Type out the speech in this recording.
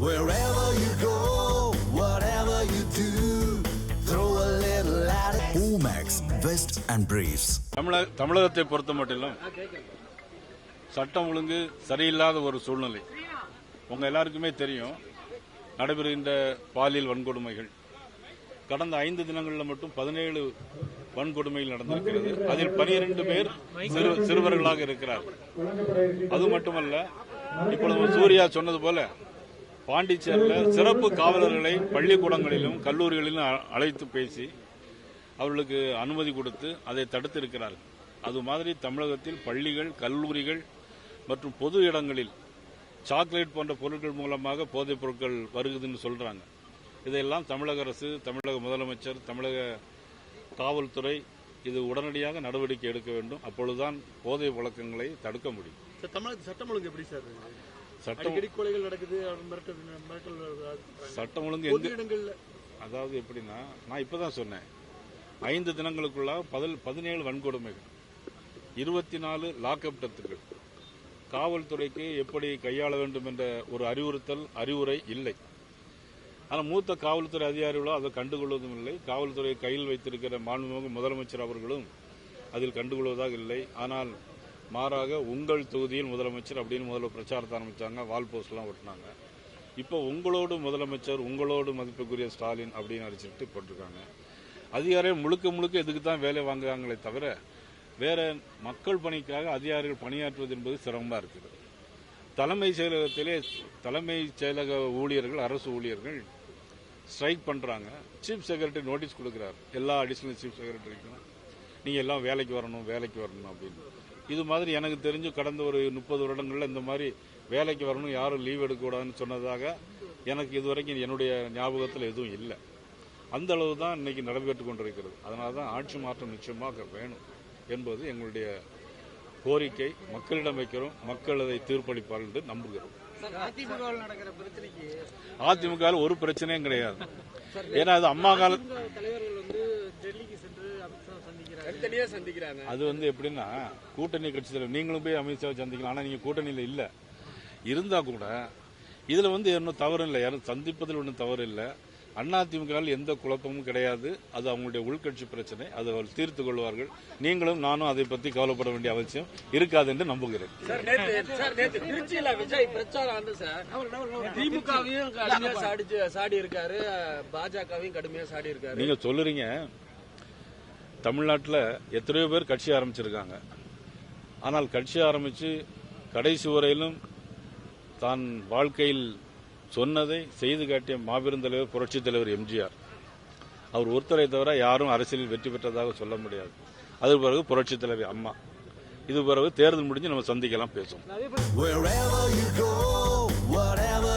Wherever you go, whatever you do, throw a little at it. Omax, Vest and Briefs. தமிழக தமிழகத்தை பொறுத்த மட்டிலும் சட்டம் ஒழுங்கு சரியில்லாத ஒரு சூழ்நிலை உங்க எல்லாருக்குமே தெரியும் நடைபெறுகின்ற பாலியல் வன்கொடுமைகள் கடந்த ஐந்து தினங்களில் மட்டும் பதினேழு வன்கொடுமைகள் நடந்திருக்கிறது அதில் பனிரெண்டு பேர் சிறு சிறுவர்களாக இருக்கிறார்கள் அது மட்டுமல்ல இப்பொழுது சூர்யா சொன்னது போல பாண்டிச்சேரியில் சிறப்பு காவலர்களை பள்ளிக்கூடங்களிலும் கல்லூரிகளிலும் அழைத்து பேசி அவர்களுக்கு அனுமதி கொடுத்து அதை தடுத்திருக்கிறார்கள். அது மாதிரி தமிழகத்தில் பள்ளிகள் கல்லூரிகள் மற்றும் பொது இடங்களில் சாக்லேட் போன்ற பொருட்கள் மூலமாக போதைப் பொருட்கள் வருகுதுன்னு சொல்றாங்க. இதையெல்லாம் தமிழக அரசு தமிழக முதலமைச்சர் தமிழக காவல்துறை இது உடனடியாக நடவடிக்கை எடுக்க வேண்டும். அப்பொழுதுதான் போதை வழக்கங்களை தடுக்க முடியும். தமிழக சட்டம் ஒழுங்கு எப்படி சார்? சட்டம் அடிக்கடி கொலைகள் நடக்குது மிரட்டல் மிரட்டல். சட்டம் ஒழுங்கு எங்க இடங்கள்ல அதாவது எப்படின்னா நான் இப்பதான் சொன்னேன். ஐந்து தினங்களுக்குள்ள பதில் பதினேழு வன்கொடுமைகள் இருபத்தி நாலு லாக்அப் டெத்துகள். காவல்துறைக்கு எப்படி கையாள வேண்டும் என்ற ஒரு அறிவுறுத்தல் அறிவுரை இல்லை. ஆனால் மூத்த காவல்துறை அதிகாரிகளோ அதை கண்டுகொள்வதும் இல்லை. காவல்துறை கையில் வைத்திருக்கிற மாண்புமிகு முதலமைச்சர் அவர்களும் அதில் கண்டுகொள்வதாக இல்லை. ஆனால் மாறாக உங்கள் தொகுதியில் முதலமைச்சர் அப்படின்னு முதல்ல பிரச்சாரத்தை ஆரம்பித்தாங்க வால் போஸ்ட்லாம் ஒட்டினாங்க. இப்போ உங்களோடு முதலமைச்சர் உங்களோடு மதிப்புக்குரிய ஸ்டாலின் அப்படின்னு அடிச்சுட்டு போட்டிருக்காங்க. அதிகாரிகள் முழுக்க முழுக்க இதுக்கு தான் வேலை வாங்குறாங்களே தவிர வேற மக்கள் பணிக்காக அதிகாரிகள் பணியாற்றுவது என்பது சிரமமாக இருக்குது. தலைமை செயலகத்திலே தலைமை செயலக ஊழியர்கள் அரசு ஊழியர்கள் ஸ்ட்ரைக் பண்ணுறாங்க சீஃப் செக்ரட்டரி நோட்டீஸ் கொடுக்குறாரு. எல்லா அடிஷனல் சீஃப் செக்ரட்டரிக்கும் நீங்கள் எல்லாம் வேலைக்கு வரணும் வேலைக்கு வரணும் அப்படின்னு. இது மாதிரி எனக்கு தெரிஞ்சு கடந்த ஒரு முப்பது வருடங்கள்ல இந்த மாதிரி வேலைக்கு வரணும் யாரும் லீவ் எடுக்கக்கூடாதுன்னு சொன்னதாக எனக்கு இதுவரைக்கும் என்னுடைய ஞாபகத்தில் எதுவும் இல்லை. அந்த அளவு தான் இன்னைக்கு நடைபெற்று கொண்டிருக்கிறது. அதனால தான் ஆட்சி மாற்றம் நிச்சயமாக வேணும் என்பது எங்களுடைய கோரிக்கை. மக்களிடம் வைக்கிறோம். மக்கள் அதை தீர்ப்பளிப்பார்கள் என்று நம்புகிறோம். அதிமுக ஒரு பிரச்சனையும் கிடையாது. ஏன்னா அது அம்மா கால அது வந்து எப்படின்னா கூட்டணி கட்சி தலைவர் நீங்களும் போய் அமித்ஷாவை சந்திக்கலாம் ஆனா நீங்க கூட்டணியில இல்ல. இருந்தா கூட இதுல வந்து ஒன்றும் தவறு இல்லை. யாரும் சந்திப்பதில் ஒன்றும் தவறு இல்லை. அதிமுக எந்த குழப்பமும் கிடையாது. அது அவங்களுடைய உள்கட்சி பிரச்சனை. அதை அவர்கள் தீர்த்து கொள்வார்கள். நீங்களும் நானும் அதை பத்தி கவலைப்பட வேண்டிய அவசியம் இருக்காது என்று நம்புகிறேன். திருச்சியில விஜய் பிரச்சாரம் வந்து சார் திமுகவையும் கடுமையா சாடிச்சு சாடி இருக்காரு பாஜகவையும் கடுமையா சாடி இருக்காரு நீங்க சொல்லுறீங்க. தமிழ்நாட்டில் எத்தனையோ பேர் கட்சி ஆரம்பிச்சிருக்காங்க. ஆனால் கட்சி ஆரம்பிச்சு கடைசி வரையிலும் தான் வாழ்க்கையில் சொன்னதை செய்து காட்டிய மாபெரும் தலைவர் புரட்சித் தலைவர் எம்ஜிஆர். அவர் ஒருத்தரை தவிர யாரும் அரசியலில் வெற்றி பெற்றதாக சொல்ல முடியாது. அது பிறகு புரட்சித் தலைவர் அம்மா. இது பிறகு தேர்தல் முடிஞ்சு நம்ம சந்திக்கலாம் பேசுவோம். Wherever you go, whatever